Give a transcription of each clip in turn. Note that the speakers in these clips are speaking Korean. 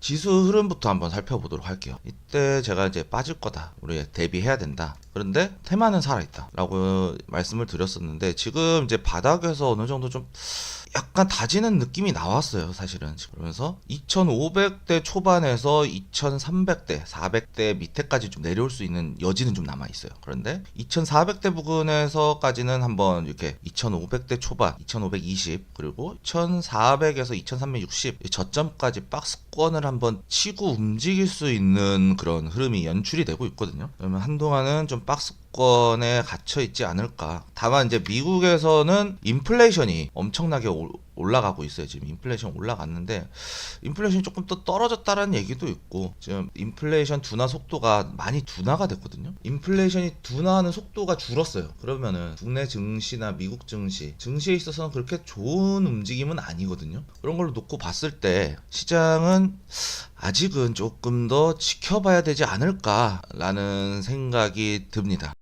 지수 흐름부터 한번 살펴보도록 할게요. 이때 제가 이제 빠질 거다. 우리 대비해야 된다. 그런데 테마는 살아있다. 라고 말씀을 드렸었는데 지금 이제 바닥에서 어느 정도 좀 약간 다지는 느낌이 나왔어요, 사실은. 그러면서 2500대 초반에서 2300대, 400대 밑에까지 좀 내려올 수 있는 여지는 좀 남아 있어요. 그런데 2400대 부근에서까지는 한번 이렇게 2500대 초반, 2520 그리고 1400에서 2360 저점까지 박스권을 한번 치고 움직일 수 있는 그런 흐름이 연출이 되고 있거든요. 그러면 한동안은 좀 박스 권에 갇혀 있지 않을까. 다만 이제 미국에서는 인플레이션이 엄청나게 올- 올라가고 있어요. 지금 인플레이션 올라갔는데 인플레이션이 조금 더 떨어졌다라는 얘기도 있고 지금 인플레이션 둔화 속도가 많이 둔화가 됐거든요. 인플레이션이 둔화하는 속도가 줄었어요. 그러면은 국내 증시나 미국 증시, 증시에 있어서는 그렇게 좋은 움직임은 아니거든요. 그런 걸로 놓고 봤을 때 시장은 아직은 조금 더 지켜봐야 되지 않을까라는 생각이 듭니다.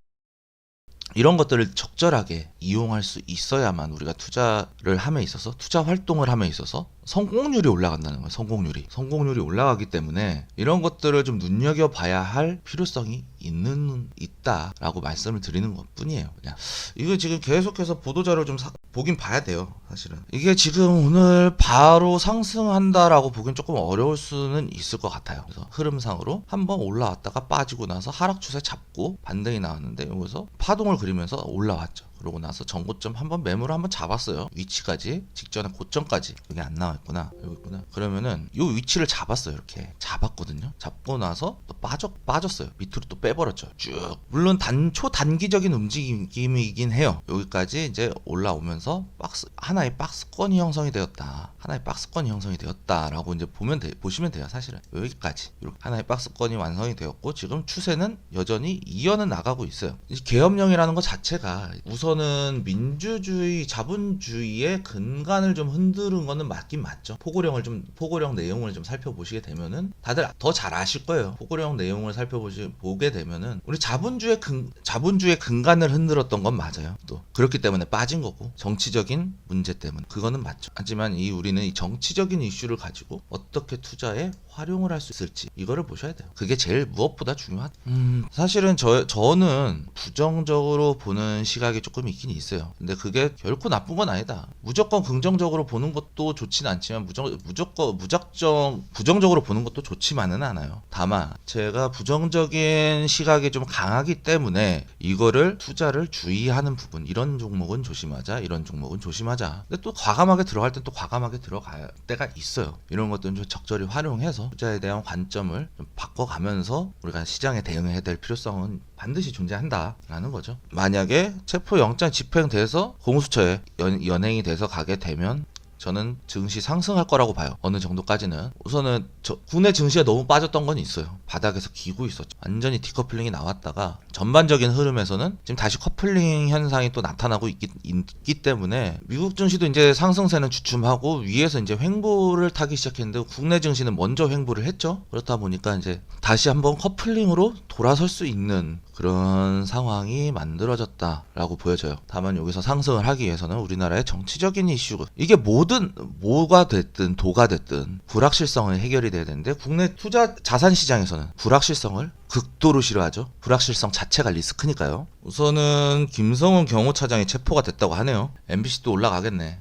이런 것들을 적절하게 이용할 수 있어야만 우리가 투자를 함에 있어서 투자 활동을 함에 있어서 성공률이 올라간다는 거예요. 성공률이. 성공률이 올라가기 때문에 이런 것들을 좀 눈여겨 봐야 할 필요성이 있는 있다라고 말씀을 드리는 것뿐이에요. 그냥 이거 지금 계속해서 보도 자료 좀 사- 보긴 봐야 돼요. 사실은 이게 지금 오늘 바로 상승한다라고 보긴 조금 어려울 수는 있을 것 같아요. 그래서 흐름상으로 한번 올라왔다가 빠지고 나서 하락 추세 잡고 반등이 나왔는데 여기서 파동을 그리면서 올라왔죠. 그러고 나서 전고점 한번 매물을 한번 잡았어요. 위치까지 직전에 고점까지 여기 안 나와 있구나 여기 있구나. 그러면은 이 위치를 잡았어요. 이렇게 잡았거든요. 잡고 나서 또 빠져 빠졌어요. 밑으로 또 빼버렸죠. 쭉 물론 단 초 단기적인 움직임이긴 해요. 여기까지 이제 올라오면서 박스 하나의 박스권이 형성이 되었다. 하나의 박스권이 형성이 되었다라고 이제 보면 돼, 보시면 돼요. 사실은 여기까지 이렇게 하나의 박스권이 완성이 되었고 지금 추세는 여전히 이어는 나가고 있어요. 이 계엄령이라는 것 자체가 우선 은 민주주의 자본주의의 근간을 좀 흔드는 거는 맞긴 맞죠. 포고령을 좀 포고령 내용을 좀 살펴보시게 되면은 다들 더 잘 아실 거예요. 포고령 내용을 살펴보시 보게 되면은 우리 자본주의 근 자본주의 근간을 흔들었던 건 맞아요. 또 그렇기 때문에 빠진 거고 정치적인 문제 때문에 그거는 맞죠. 하지만 이 우리는 이 정치적인 이슈를 가지고 어떻게 투자에 활용을 할 수 있을지 이거를 보셔야 돼요. 그게 제일 무엇보다 중요하다. 음, 사실은 저 저는 부정적으로 보는 시각이 조금 있긴 있어요. 근데 그게 결코 나쁜 건 아니다. 무조건 긍정적으로 보는 것도 좋진 않지만 무정 무조건 무작정 부정적으로 보는 것도 좋지만은 않아요. 다만 제가 부정적인 시각이 좀 강하기 때문에 이거를 투자를 주의하는 부분 이런 종목은 조심하자 이런 종목은 조심하자. 근데 또 과감하게 들어갈 땐 또 과감하게 들어갈 때가 있어요. 이런 것들은 좀 적절히 활용해서 투자에 대한 관점을 좀 바꿔가면서 우리가 시장에 대응해야 될 필요성은 반드시 존재한다라는 거죠. 만약에 체포 영장 집행돼서 공수처에 연, 연행이 돼서 가게 되면 저는 증시 상승할 거라고 봐요. 어느 정도까지는. 우선은 저 국내 증시가 너무 빠졌던 건 있어요. 바닥에서 기고 있었죠. 완전히 디커플링이 나왔다가 전반적인 흐름에서는 지금 다시 커플링 현상이 또 나타나고 있기, 있기 때문에 미국 증시도 이제 상승세는 주춤하고 위에서 이제 횡보를 타기 시작했는데 국내 증시는 먼저 횡보를 했죠. 그렇다 보니까 이제 다시 한번 커플링으로 돌아설 수 있는 그런 상황이 만들어졌다라고 보여져요. 다만 여기서 상승을 하기 위해서는 우리나라의 정치적인 이슈 이게 뭐든 뭐가 됐든 도가 됐든 불확실성을 해결이 돼야 되는데 국내 투자 자산 시장에서는 불확실성을 극도로 싫어하죠. 불확실성 자체가 리스크니까요. 우선은 김성훈 경호차장이 체포가 됐다고 하네요. MBC도 올라가겠네.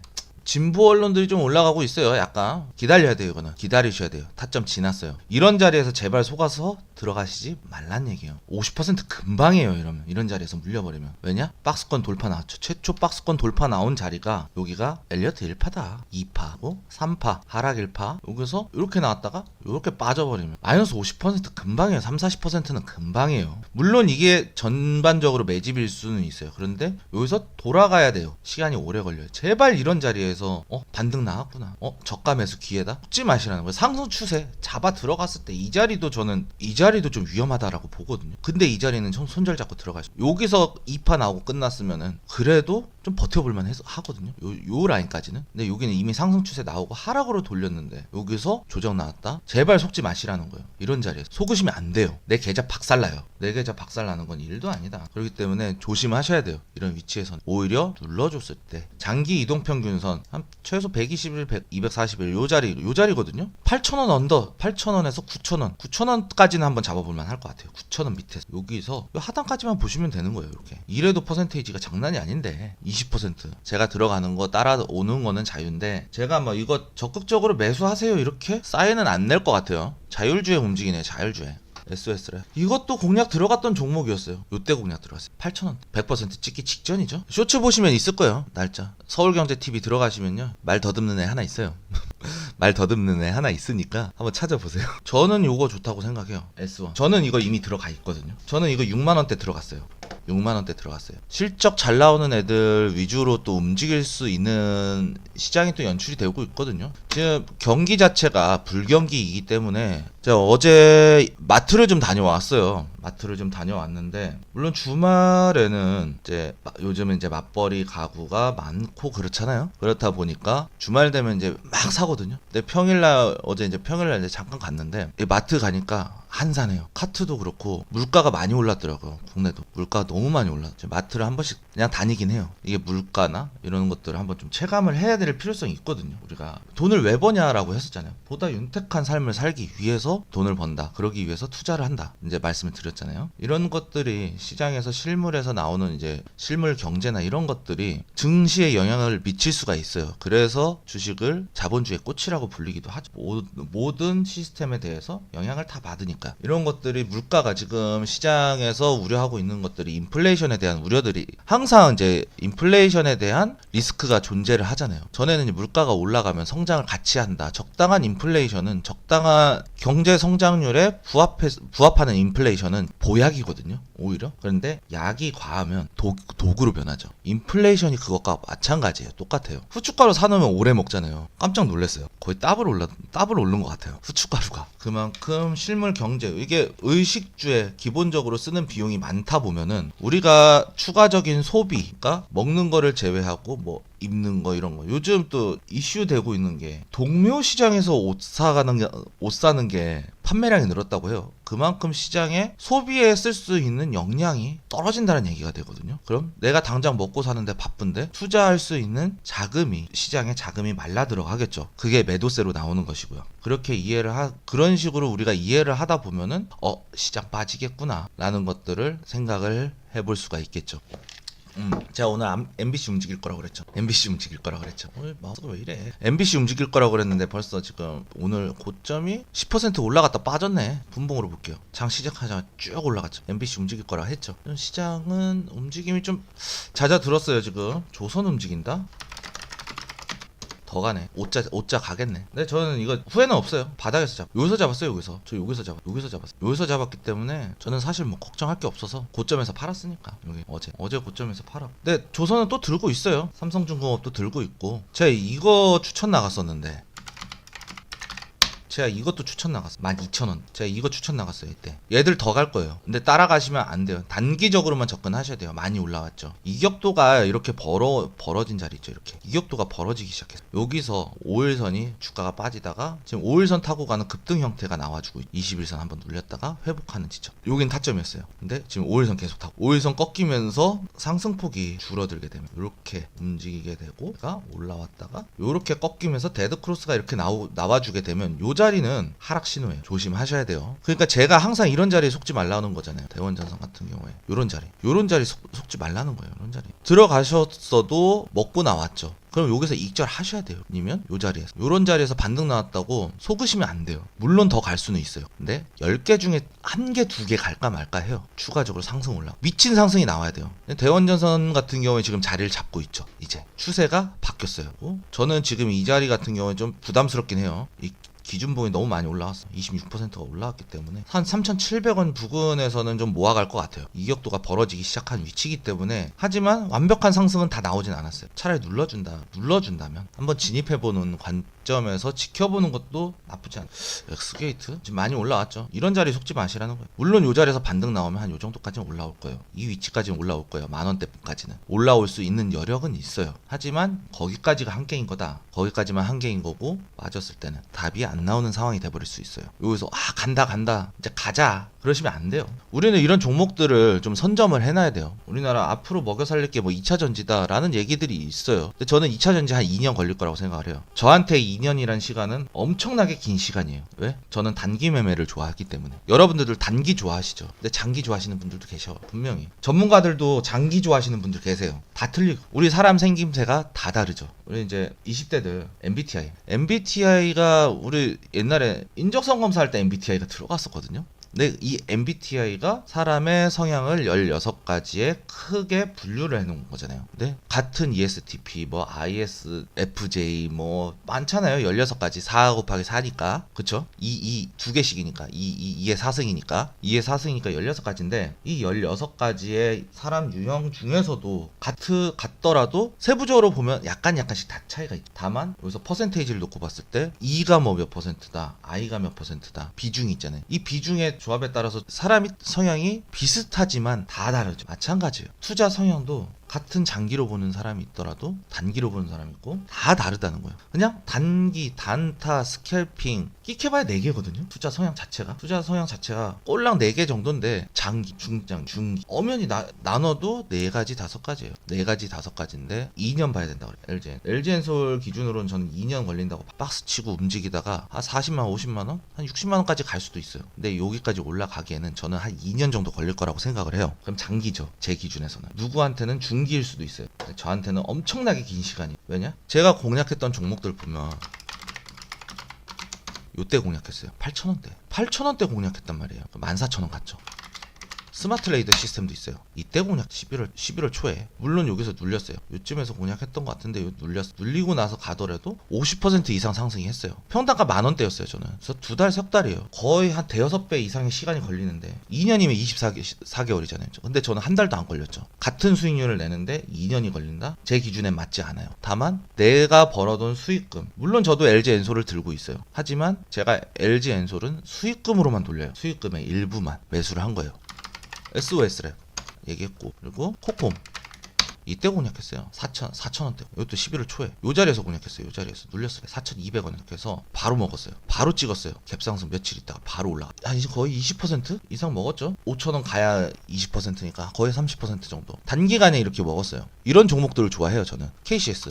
진보 언론들이 좀 올라가고 있어요. 약간 기다려야 돼요. 이거는 기다리셔야 돼요. 타점 지났어요. 이런 자리에서 제발 속아서 들어가시지 말란 얘기예요. 50% 금방이에요. 이러면 이런 자리에서 물려버리면 왜냐? 박스권 돌파 나왔죠. 최초 박스권 돌파 나온 자리가 여기가 엘리어트 1파다. 2파고 3파 하락 1파 여기서 이렇게 나왔다가 이렇게 빠져버리면 마이너스 50% 금방이에요. 3, 40%는 금방이에요. 물론 이게 전반적으로 매집일 수는 있어요. 그런데 여기서 돌아가야 돼요. 시간이 오래 걸려요. 제발 이런 자리에서 어 반등 나왔구나. 어 저가 매수 기회다. 웃지 마시라는 거예요. 상승 추세 잡아 들어갔을 때 이 자리도 저는 이 자리도 좀 위험하다라고 보거든요. 근데 이 자리는 손- 손절 잡고 들어가죠. 여기서 2파 나오고 끝났으면은 그래도 좀 버텨볼만 해서 하거든요. 요, 요 라인까지는. 근데 여기는 이미 상승 추세 나오고 하락으로 돌렸는데 여기서 조정 나왔다. 제발 속지 마시라는 거예요. 이런 자리에서 속으시면 안 돼요. 내 계좌 박살나요. 내 계좌 박살나는 건 일도 아니다. 그렇기 때문에 조심하셔야 돼요. 이런 위치에서는 오히려 눌러줬을 때 장기 이동 평균선 한 최소 121, 100, 241, 요 자리, 요 자리거든요. 8,000원 언더, 8,000원에서 9,000원, 9,000원까지는 한번 잡아볼 만 할 것 같아요. 9,000원 밑에서 여기서 요 하단까지만 보시면 되는 거예요. 이렇게 이래도 퍼센테이지가 장난이 아닌데 20% 제가 들어가는 거 따라오는 거는 자유인데 제가 뭐 이거 적극적으로 매수하세요 이렇게 사인은 안 낼 것 같아요. 자율주에 움직이네, 자율주에. SOS래. 이것도 공략 들어갔던 종목이었어요. 요때 공략 들어갔어요. 8,000원. 100% 찍기 직전이죠. 쇼츠 보시면 있을 거예요. 날짜. 서울경제TV 들어가시면요. 말 더듬는 애 하나 있어요. 말 더듬는 애 하나 있으니까 한번 찾아보세요. 저는 요거 좋다고 생각해요. S1. 저는 이거 이미 들어가 있거든요. 저는 이거 6만 원대 들어갔어요. 6만 원대 들어갔어요. 실적 잘 나오는 애들 위주로 또 움직일 수 있는 시장이 또 연출이 되고 있거든요. 지금 경기 자체가 불경기이기 때문에 제가 어제 마트를 좀 다녀왔어요. 마트를 좀 다녀왔는데 물론 주말에는 이제 마- 요즘은 이제 맞벌이 가구가 많고 그렇잖아요. 그렇다 보니까 주말 되면 이제 막 사거든요. 근데 평일날 어제 이제 평일날 이제 잠깐 갔는데 이 마트 가니까 한산해요. 카트도 그렇고 물가가 많이 올랐더라고요. 국내도 물가가 너무 많이 올랐. 죠 마트를 한 번씩 그냥 다니긴 해요. 이게 물가나 이런 것들을 한번 좀 체감을 해야 될 필요성이 있거든요. 우리가 돈을 왜 버냐라고 했었잖아요. 보다 윤택한 삶을 살기 위해서 돈을 번다. 그러기 위해서 투자를 한다. 이제 말씀을 드렸잖아요. 이런 것들이 시장에서 실물에서 나오는 이제 실물 경제나 이런 것들이 증시에 영향을 미칠 수가 있어요. 그래서 주식을 자본주의 꽃이라고 불리기도 하죠. 모- 모든 시스템에 대해서 영향을 다 받으니까 이런 것들이 물가가 지금 시장에서 우려하고 있는 것들이 인플레이션에 대한 우려들이 항상 이제 인플레이션에 대한 리스크가 존재를 하잖아요. 전에는 물가가 올라가면 성장을 같이 한다. 적당한 인플레이션은 적당한 경제 성장률에 부합해 부합하는 인플레이션은 보약이거든요. 오히려 그런데 약이 과하면 도, 도구로 변하죠. 인플레이션이 그것과 마찬가지예요. 똑같아요. 후춧가루 사놓으면 오래 먹잖아요. 깜짝 놀랐어요. 거의 더블 올라 더블 오른 것 같아요. 후춧가루가 그만큼 실물 경제 이게 의식주에 기본적으로 쓰는 비용이 많다 보면은 우리가 추가적인 소비가 먹는 거를 제외하고 뭐 입는 거 이런 거 요즘 또 이슈 되고 있는 게 동묘 시장에서 옷 사가는 게, 옷 사는 게 판매량이 늘었다고 해요. 그만큼 시장에 소비에 쓸 수 있는 역량이 떨어진다는 얘기가 되거든요. 그럼 내가 당장 먹고 사는데 바쁜데 투자할 수 있는 자금이 시장에 자금이 말라 들어가겠죠. 그게 매도세로 나오는 것이고요. 그렇게 이해를 하 그런 식으로 우리가 이해를 하다 보면은 어 시장 빠지겠구나라는 것들을 생각을 해볼 수가 있겠죠. 음, 제가 오늘 암- MBC 움직일 거라고 그랬죠. MBC 움직일 거라고 그랬죠. 오늘 마우스가 왜 이래? MBC 움직일 거라고 그랬는데 벌써 지금 오늘 고점이 10% 올라갔다 빠졌네. 분봉으로 볼게요. 장 시작하자마자 쭉 올라갔죠. MBC 움직일 거라고 했죠. 시장은 움직임이 좀 잦아들었어요 지금. 조선 움직인다. 더 가네. 오자 오자 가겠네. 근데 저는 이거 후회는 없어요. 바닥에서 잡. 여기서 잡았어요. 여기서. 저 여기서 잡았. 여기서 잡았어. 여기서 잡았기 때문에 저는 사실 뭐 걱정할 게 없어서 고점에서 팔았으니까 여기 어제 어제 고점에서 팔아. 근데 조선은 또 들고 있어요. 삼성중공업도 들고 있고. 제가 이거 추천 나갔었는데. 제가 이것도 추천 나갔어. 12,000원. 제가 이거 추천 나갔어요, 이때. 얘들 더 갈 거예요. 근데 따라가시면 안 돼요. 단기적으로만 접근하셔야 돼요. 많이 올라왔죠. 이격도가 이렇게 벌어, 벌어진 자리 있죠, 이렇게. 이격도가 벌어지기 시작했어요. 여기서 5일선이 주가가 빠지다가 지금 5일선 타고 가는 급등 형태가 나와주고 21선 한번 눌렸다가 회복하는 지점. 여긴 타점이었어요. 근데 지금 5일선 계속 타고 5일선 꺾이면서 상승폭이 줄어들게 되면 이렇게 움직이게 되고 가 올라왔다가 이렇게 꺾이면서 데드 크로스가 이렇게 나오, 나와주게 되면 요자 리는 하락 신호예요. 조심하셔야 돼요. 그러니까 제가 항상 이런 자리에 속지 말라는 거잖아요. 대원전선 같은 경우에 요런 자리, 요런 자리 속, 속지 말라는 거예요. 이런 자리 들어가셨어도 먹고 나왔죠. 그럼 여기서 익절 하셔야 돼요. 아니면 요 자리에서 요런 자리에서 반등 나왔다고 속으시면 안 돼요. 물론 더 갈 수는 있어요. 근데 10개 중에 한 개, 두 개 갈까 말까 해요. 추가적으로 상승 올라. 미친 상승이 나와야 돼요. 대원전선 같은 경우에 지금 자리를 잡고 있죠. 이제 추세가 바뀌었어요. 어? 저는 지금 이 자리 같은 경우에 좀 부담스럽긴 해요. 이 기준봉이 너무 많이 올라왔어. 26%가 올라왔기 때문에 한 3,700원 부근에서는 좀 모아갈 것 같아요. 이격도가 벌어지기 시작한 위치이기 때문에 하지만 완벽한 상승은 다 나오진 않았어요. 차라리 눌러준다, 눌러준다면 한번 진입해보는 관점에서 지켜보는 것도 나쁘지 않아요. 엑스게이트 지금 많이 올라왔죠. 이런 자리 속지 마시라는 거예요. 물론 이 자리에서 반등 나오면 한요 정도까지는 올라올 거예요. 이 위치까지는 올라올 거예요. 만 원대까지는 올라올 수 있는 여력은 있어요. 하지만 거기까지가 한계인 거다. 거기까지만 한계인 거고 빠졌을 때는 답이 안 나오는 상황이 돼버릴 수 있어요. 여기서 아 간다 간다 이제 가자 그러시면 안 돼요. 우리는 이런 종목들을 좀 선점을 해놔야 돼요. 우리나라 앞으로 먹여 살릴 게 뭐 2차 전지다라는 얘기들이 있어요. 근데 저는 2차 전지 한 2년 걸릴 거라고 생각을 해요. 저한테 2년이란 시간은 엄청나게 긴 시간이에요. 왜? 저는 단기 매매를 좋아하기 때문에. 여러분들도 단기 좋아하시죠. 근데 장기 좋아하시는 분들도 계셔. 분명히. 전문가들도 장기 좋아하시는 분들 계세요. 다 틀리고. 우리 사람 생김새가 다 다르죠. 우리 이제 20대들 MBTI. MBTI가 우리 옛날에 인적성 검사할 때 MBTI가 들어갔었거든요. 근데 이 MBTI가 사람의 성향을 16가지에 크게 분류를 해놓은 거잖아요. 근데 같은 E ESTP, 뭐 ISFJ 뭐 많잖아요. 16가지 4 곱하기 4니까 그쵸? 2, 2, 두 개씩이니까 2, 2, 2의 4승이니까 2의 4승이니까 16가지인데 이 16가지의 사람 유형 중에서도 같으, 같더라도 세부적으로 보면 약간 약간씩 다 차이가 있죠. 다만 여기서 퍼센테이지를 놓고 봤을 때 E가 뭐 몇 퍼센트다, I가 몇 퍼센트다 비중이 있잖아요. 이 비중의 조합에 따라서 사람이 성향이 비슷하지만 다 다르죠. 마찬가지예요. 투자 성향도 같은 장기로 보는 사람이 있더라도 단기로 보는 사람이 있고 다 다르다는 거예요. 그냥 단기, 단타, 스캘핑 끼켜봐야 4개거든요. 투자 성향 자체가. 투자 성향 자체가 꼴랑 4개 정도인데 장기, 중장, 중기 엄연히 나, 나눠도 4가지, 5가지예요. 4가지, 5가지인데 2년 봐야 된다고 그래요. LGN. LG엔솔 기준으로는 저는 2년 걸린다고 박스 치고 움직이다가 한 40만, 50만 원? 한 60만 원까지 갈 수도 있어요. 근데 여기까지 올라가기에는 저는 한 2년 정도 걸릴 거라고 생각을 해요. 그럼 장기죠. 제 기준에서는. 누구한테는 중 기일 수도 있어요. 저한테는 엄청나게 긴 시간이. 왜냐? 제가 공략했던 종목들 보면 요때 공략했어요. 8,000원대. 8,000원대 공략했단 말이에요. 14,000원 갔죠. 스마트 레이더 시스템도 있어요. 이때 공략 11월 11월 초에 물론 여기서 눌렸어요. 요쯤에서 공략했던 것 같은데 요 눌렸 눌리고 나서 가더라도 50% 이상 상승이 했어요. 평단가 만 원대였어요 저는. 그래서 두 달 석 달이에요. 거의 한 대여섯 배 이상의 시간이 걸리는데 2년이면 24개 4개월이잖아요. 근데 저는 한 달도 안 걸렸죠. 같은 수익률을 내는데 2년이 걸린다? 제 기준에 맞지 않아요. 다만 내가 벌어둔 수익금 물론 저도 LG 엔솔을 들고 있어요. 하지만 제가 LG 엔솔은 수익금으로만 돌려요. 수익금의 일부만 매수를 한 거예요. SOS래 얘기했고 그리고 코콤. 이때 공략했어요. 4천 4천원대 이것도 11월 초에. 요 자리에서 공략했어요. 요 자리에서 눌렸어요. 4,200원 이렇게 해서 바로 먹었어요. 바로 찍었어요. 갭상승 며칠 있다가 바로 올라가. 한 이제 거의 20% 이상 먹었죠? 5천원 가야 20%니까 거의 30% 정도. 단기간에 이렇게 먹었어요. 이런 종목들을 좋아해요 저는. KCS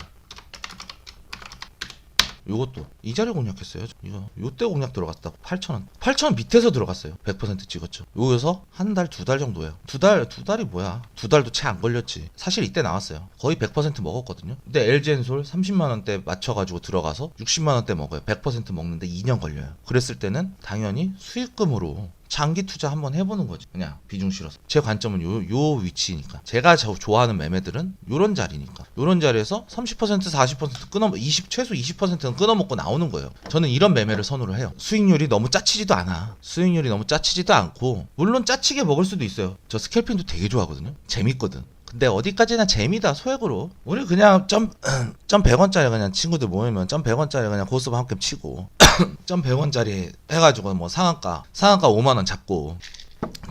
요것도 이 자리 공략했어요. 이거 요때 공략 들어갔다. 8,000원. 8,000원 밑에서 들어갔어요. 100% 찍었죠. 여기서 한 달, 두 달 정도예요. 두 달, 두 달이 뭐야? 두 달도 채 안 걸렸지. 사실 이때 나왔어요. 거의 100% 먹었거든요. 근데 LG엔솔 30만 원대 맞춰 가지고 들어가서 60만 원대 먹어요. 100% 먹는데 2년 걸려요. 그랬을 때는 당연히 수익금으로 장기 투자 한번 해보는 거지. 그냥 비중 실어서. 제 관점은 요, 요 위치니까. 제가 저 좋아하는 매매들은 요런 자리니까. 요런 자리에서 30% 40% 끊어, 20, 최소 20%는 끊어먹고 나오는 거예요. 저는 이런 매매를 선호를 해요. 수익률이 너무 짜치지도 않아. 수익률이 너무 짜치지도 않고, 물론 짜치게 먹을 수도 있어요. 저 스캘핑도 되게 좋아하거든요. 재밌거든. 근데 어디까지나 재미다 소액으로. 우리 그냥 점, 점 100원짜리 그냥 친구들 모이면 점 100원짜리 그냥 고스톱 한개 치고 점 100원짜리 해가지고 뭐 상한가 상한가 5만원 잡고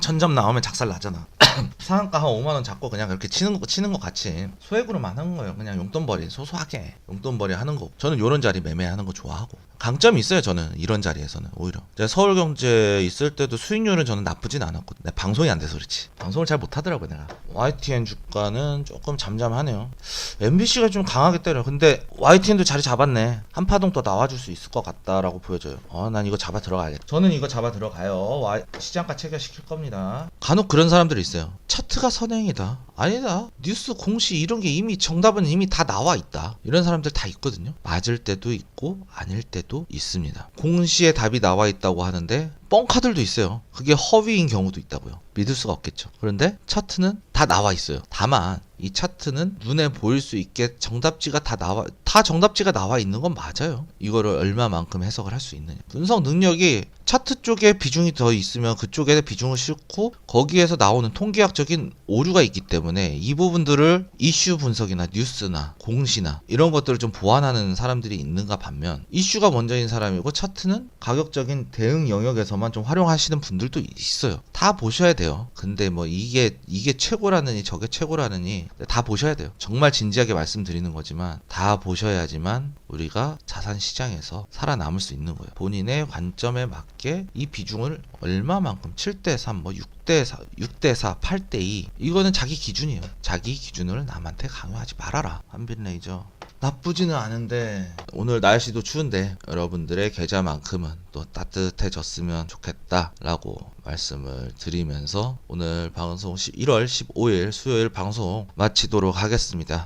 천점 나오면 작살 나잖아 상한가 한 5만 원 잡고 그냥 그렇게 치는 거 치는 거 같이 소액으로만 하는 거예요. 그냥 용돈벌이 소소하게 용돈벌이 하는 거. 저는 요런 자리 매매하는 거 좋아하고. 강점이 있어요 저는. 이런 자리에서는 오히려. 제가 서울경제 있을 때도 수익률은 저는 나쁘진 않았거든 내 방송이 안 돼서 그렇지. 방송을 잘 못하더라고 내가. YTN 주가는 조금 잠잠하네요. MBC가 좀 강하게 때려 근데 YTN도 자리 잡았네. 한 파동 더 나와줄 수 있을 것 같다라고 보여져요. 어 난 이거 잡아 들어가야겠다. 저는 이거 잡아 들어가요. 시장가 체결시킬 겁니다. 간혹 그런 사람들이 있어요 차트가 선행이다. 아니다. 뉴스 공시 이런 게 이미 정답은 이미 다 나와 있다. 이런 사람들 다 있거든요. 맞을 때도 있고 아닐 때도 있습니다. 공시에 답이 나와 있다고 하는데 뻥카들도 있어요. 그게 허위인 경우도 있다고요. 믿을 수가 없겠죠. 그런데 차트는 다 나와 있어요. 다만 이 차트는 눈에 보일 수 있게 정답지가 다 나와 다 정답지가 나와 있는 건 맞아요 이거를 얼마만큼 해석을 할 수 있느냐 분석 능력이 차트 쪽에 비중이 더 있으면 그쪽에 비중을 싣고 거기에서 나오는 통계학적인 오류가 있기 때문에 이 부분들을 이슈 분석이나 뉴스나 공시나 이런 것들을 좀 보완하는 사람들이 있는가 반면 이슈가 먼저인 사람이고 차트는 가격적인 대응 영역에서만 좀 활용하시는 분들도 있어요. 다 보셔야 돼요. 근데 뭐 이게 이게 최고라느니 저게 최고라느니 다 보셔야 돼요. 정말 진지하게 말씀드리는 거지만 다 보셔야지만 우리가 자산 시장에서 살아남을 수 있는 거예요. 본인의 관점에 맞게 이 비중을 얼마만큼 7대 3, 뭐 6대 4, 6대 4, 8대 2 이거는 자기 기준이에요. 자기 기준을 남한테 강요하지 말아라. 한빈 레이저. 나쁘지는 않은데 오늘 날씨도 추운데 여러분들의 계좌만큼은 또 따뜻해졌으면 좋겠다라고 말씀을 드리면서 오늘 방송 1월 15일 수요일 방송 마치도록 하겠습니다.